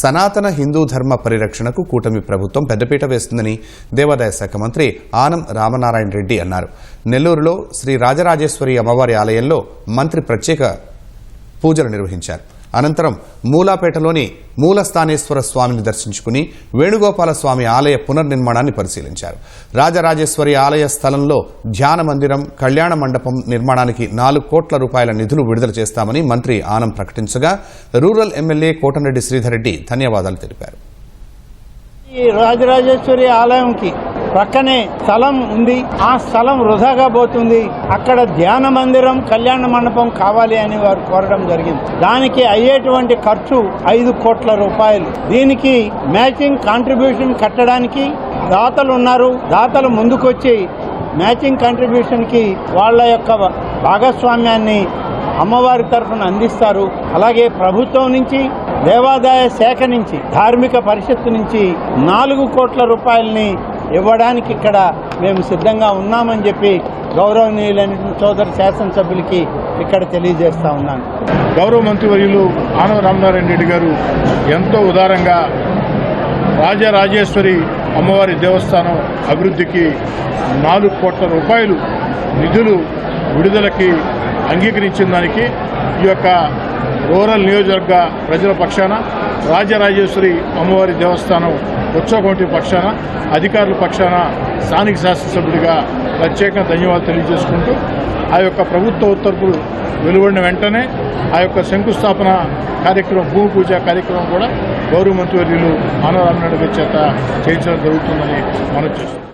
సనాతన హిందూ ధర్మ పరిరక్షణకు కూటమి ప్రభుత్వం పెద్దపీట వేస్తుందని దేవాదాయ శాఖ మంత్రి ఆనం రామనారాయణ రెడ్డి అన్నారు. నెల్లూరులో శ్రీ రాజరాజేశ్వరి అమ్మవారి ఆలయంలో మంత్రి ప్రత్యేక పూజలు నిర్వహించారు. అనంతరం మూలాపేటలోని మూలస్థానేశ్వర స్వామిని దర్శించుకుని వేణుగోపాల స్వామి ఆలయ పునర్నిర్మాణాన్ని పరిశీలించారు. రాజరాజేశ్వరి ఆలయ స్థలంలో ధ్యాన మందిరం కళ్యాణ మండపం నిర్మాణానికి నాలుగు కోట్ల రూపాయల నిధులు విడుదల చేస్తామని మంత్రి ఆనం ప్రకటించగా రూరల్ ఎమ్మెల్యే కోటంరెడ్డి శ్రీధర్ రెడ్డి ధన్యవాదాలు తెలిపారు. రాజరాజేశ్వరి ఆలయంకి ప్రక్కనే స్థలం ఉంది. ఆ స్థలం వృధాగా పోతుంది. అక్కడ ధ్యాన మందిరం కళ్యాణ మండపం కావాలి అని వారు కోరడం జరిగింది. దానికి అయ్యేటువంటి ఖర్చు ఐదు కోట్ల రూపాయలు. దీనికి మ్యాచింగ్ కాంట్రిబ్యూషన్ కట్టడానికి దాతలు ఉన్నారు. దాతలు ముందుకొచ్చి మ్యాచింగ్ కాంట్రిబ్యూషన్కి వాళ్ళ యొక్క భాగస్వామ్యాన్ని అమ్మవారి తరఫున అందిస్తారు. అలాగే ప్రభుత్వం నుంచి దేవాదాయ శాఖ నుంచి ధార్మిక పరిషత్తు నుంచి నాలుగు కోట్ల రూపాయలని ఇవ్వడానికి ఇక్కడ మేము సిద్ధంగా ఉన్నామని చెప్పి గౌరవనీయులైన సోదరు శాసనసభ్యులకి ఇక్కడ తెలియజేస్తా ఉన్నాను. గౌరవ మంత్రివర్యులు ఆనవ రామనారాయణ రెడ్డి గారు ఎంతో ఉదారంగా రాజరాజేశ్వరి అమ్మవారి దేవస్థానం అభివృద్ధికి నాలుగు కోట్ల రూపాయలు నిధులు విడుదలకి అంగీకరించిన దానికి ఈ యొక్క రూరల్ నియోజకవర్గ ప్రజల పక్షాన రాజరాజేశ్వరి అమ్మవారి దేవస్థానం ఉత్సవ కమిటీ పక్షాన అధికారుల పక్షాన స్థానిక శాసనసభ్యుడిగా ప్రత్యేకంగా ధన్యవాదాలు తెలియజేసుకుంటూ ఆ యొక్క ప్రభుత్వ ఉత్తర్వులు వెలువడిన వెంటనే ఆ యొక్క శంకుస్థాపన కార్యక్రమం భూమి పూజ కార్యక్రమం కూడా గౌరవ మంత్రివర్యులు ఆనవరామనాయుడు గారి చేత చేయించడం జరుగుతుందని మనం చేస్తున్నాం.